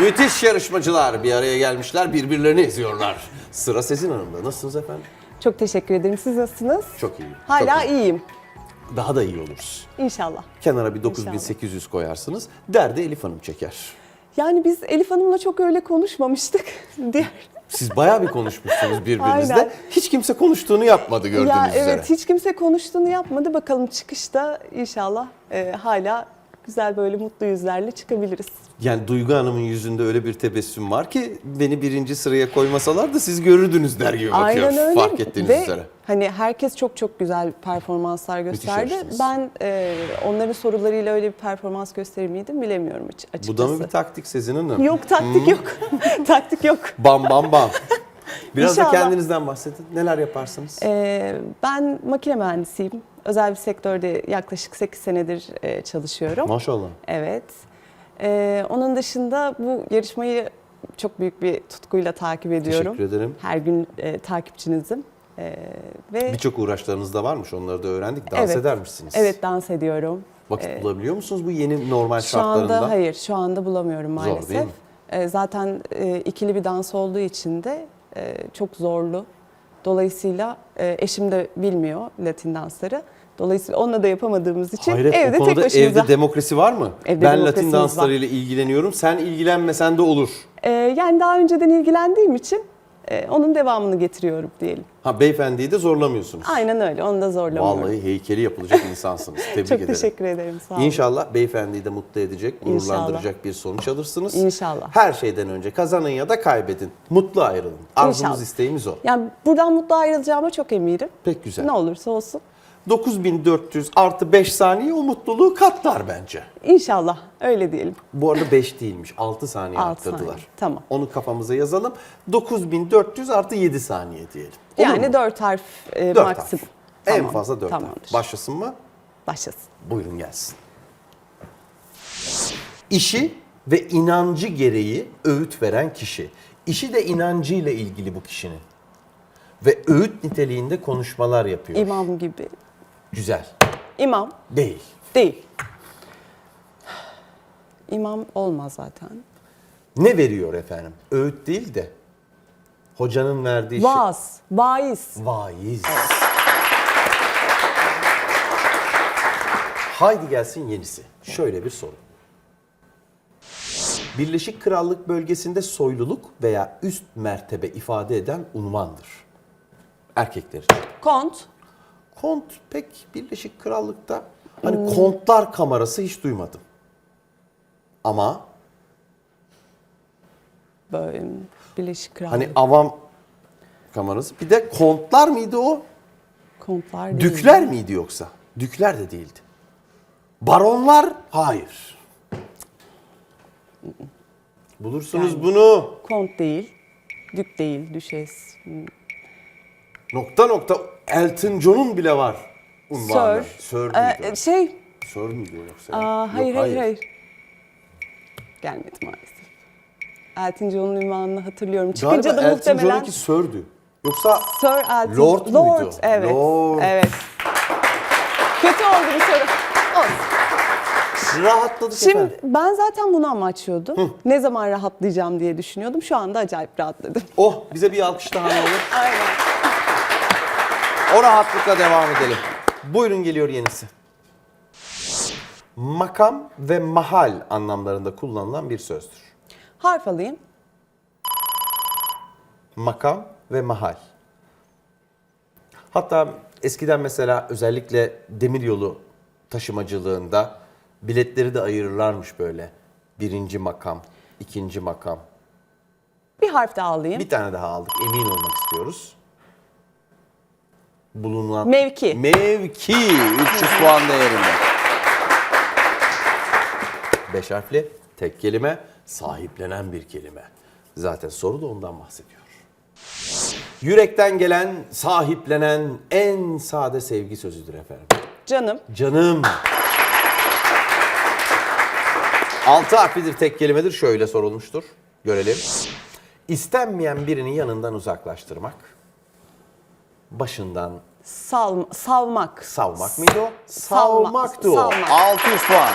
Müthiş yarışmacılar bir araya gelmişler, birbirlerini eziyorlar. Sıra Sezin Hanım'da. Nasılsınız efendim? Çok teşekkür ederim. Siz nasılsınız? Çok iyiyim. Hala çok iyi. iyiyim. Daha da iyi oluruz. İnşallah. Kenara bir 9800 koyarsınız. Derdi Elif Hanım çeker. Yani biz Elif Hanım'la çok öyle konuşmamıştık. Diğer Siz bayağı bir konuşmuşsunuz birbirinizle. Aynen. Hiç kimse konuştuğunu yapmadı gördüğünüz ya üzere. evet hiç kimse konuştuğunu yapmadı. Bakalım çıkışta inşallah e, hala güzel böyle mutlu yüzlerle çıkabiliriz. Yani Duygu Hanım'ın yüzünde öyle bir tebessüm var ki beni birinci sıraya koymasalar da siz görürdünüz der gibi bakıyor. Aynen öyle. Fark ettiğiniz Ve üzere. hani herkes çok çok güzel performanslar gösterdi. Ben e, onların sorularıyla öyle bir performans gösterir miydim bilemiyorum aç- açıkçası. Bu da mı bir taktik Sezin Hanım? Yok taktik yok. taktik yok. Bam bam bam. Biraz da İnşallah. kendinizden bahsedin. Neler yaparsınız? Ee, ben makine mühendisiyim. Özel bir sektörde yaklaşık 8 senedir e, çalışıyorum. Maşallah. Evet. Ee, onun dışında bu yarışmayı çok büyük bir tutkuyla takip ediyorum. Teşekkür ederim. Her gün e, takipçinizim. Ee, ve Birçok uğraşlarınız da varmış. Onları da öğrendik. Dans Evet. eder misiniz? evet dans ediyorum. Vakit bulabiliyor musunuz bu yeni normal Şu şartlarında? anda hayır, şu anda bulamıyorum Zor maalesef. değil mi? Ee, zaten e, ikili bir dans olduğu için de e, çok zorlu. Dolayısıyla e, eşim de bilmiyor Latin dansları. Dolayısıyla onunla da yapamadığımız için Hayret, evde tek başımıza. evde demokrasi var mı? Evde ben Latin var. danslarıyla ilgileniyorum. Sen ilgilenmesen de olur. Ee, yani daha önceden ilgilendiğim için e, onun devamını getiriyorum diyelim. Ha beyefendiyi de zorlamıyorsunuz. Aynen öyle, onu da zorlamıyorum. Vallahi heykeli yapılacak insansınız. Tebrik çok ederim. teşekkür ederim, sağ olun. İnşallah beyefendiyi de mutlu edecek, İnşallah. gururlandıracak bir sonuç alırsınız. İnşallah. Her şeyden önce kazanın ya da kaybedin. Mutlu ayrılın. Arzumuz İnşallah. isteğimiz o. Yani buradan mutlu ayrılacağıma çok eminim. Pek güzel. Ne olursa olsun. 9400 artı 5 saniye o mutluluğu katlar bence. İnşallah, öyle diyelim. Bu arada 5 değilmiş. 6 saniye Altı arttırdılar. saniye, tamam. Onu kafamıza yazalım. 9400 artı 7 saniye diyelim. Olur yani mu? dört harf e, Dört maksimum. harf. En Tamam, fazla 4 harf. Tamamdır. Başlasın mı? Başlasın. Buyurun gelsin. İşi ve inancı gereği öğüt veren kişi. İşi de inancıyla ilgili bu kişinin. Ve öğüt niteliğinde konuşmalar yapıyor. İmam gibi. Güzel. İmam Değil. değil. İmam olmaz zaten. Ne veriyor efendim? Öğüt değil de hocanın verdiği şey. Vaaz, vaiz. Vaiz. Haydi gelsin yenisi. Şöyle bir soru. Birleşik Krallık bölgesinde soyluluk veya üst mertebe ifade eden unvandır. Erkekler için. Kont. Kont pek Birleşik Krallık'ta hani kontlar kamerası hiç duymadım. Ama Böyle Birleşik Krallık. hani avam kamerası bir de kontlar mıydı o? Kontlar değil. Dükler miydi yoksa? Dükler de değildi. Baronlar? Hayır. Bulursunuz Yani- bunu. Kont değil. Dük değil. Düşes. Nokta nokta Elton John'un bile var unvanı. Sir. Sir Ee, o? şey. Sir müydü o yoksa? Aa, Yok, hayır, hayır hayır Gelmedi maalesef. Elton John'un ünvanını hatırlıyorum. Çıkınca Galiba da Elton muhtemelen John'unki Sir'dü. Yoksa Sir Elton. Lord muydu? Evet. Lord. Evet. Kötü oldu bir soru. Olsun. rahatladık Şimdi efendim. ben zaten bunu amaçlıyordum. Ne zaman rahatlayacağım diye düşünüyordum. Şu anda acayip rahatladım. Oh bize bir alkış daha ne olur. Aynen. O rahatlıkla devam edelim. Buyurun geliyor yenisi. Makam ve mahal anlamlarında kullanılan bir sözdür. Harf alayım. Makam ve mahal. Hatta eskiden mesela özellikle demiryolu taşımacılığında biletleri de ayırırlarmış böyle. Birinci makam, ikinci makam. Bir harf daha alayım. Bir tane daha aldık. Emin olmak istiyoruz. Bulunan Mevki. Mevki 300 puan değerinde. Beş harfli tek kelime sahiplenen bir kelime. Zaten soru da ondan bahsediyor. Yürekten gelen, sahiplenen en sade sevgi sözüdür efendim. Canım. Canım. Altı harflidir tek kelimedir. Şöyle sorulmuştur. Görelim. İstenmeyen birini yanından uzaklaştırmak. Başından Sal, savmak. savmak mıydı o? Savma- Savmaktı o. savmak. 600 puan.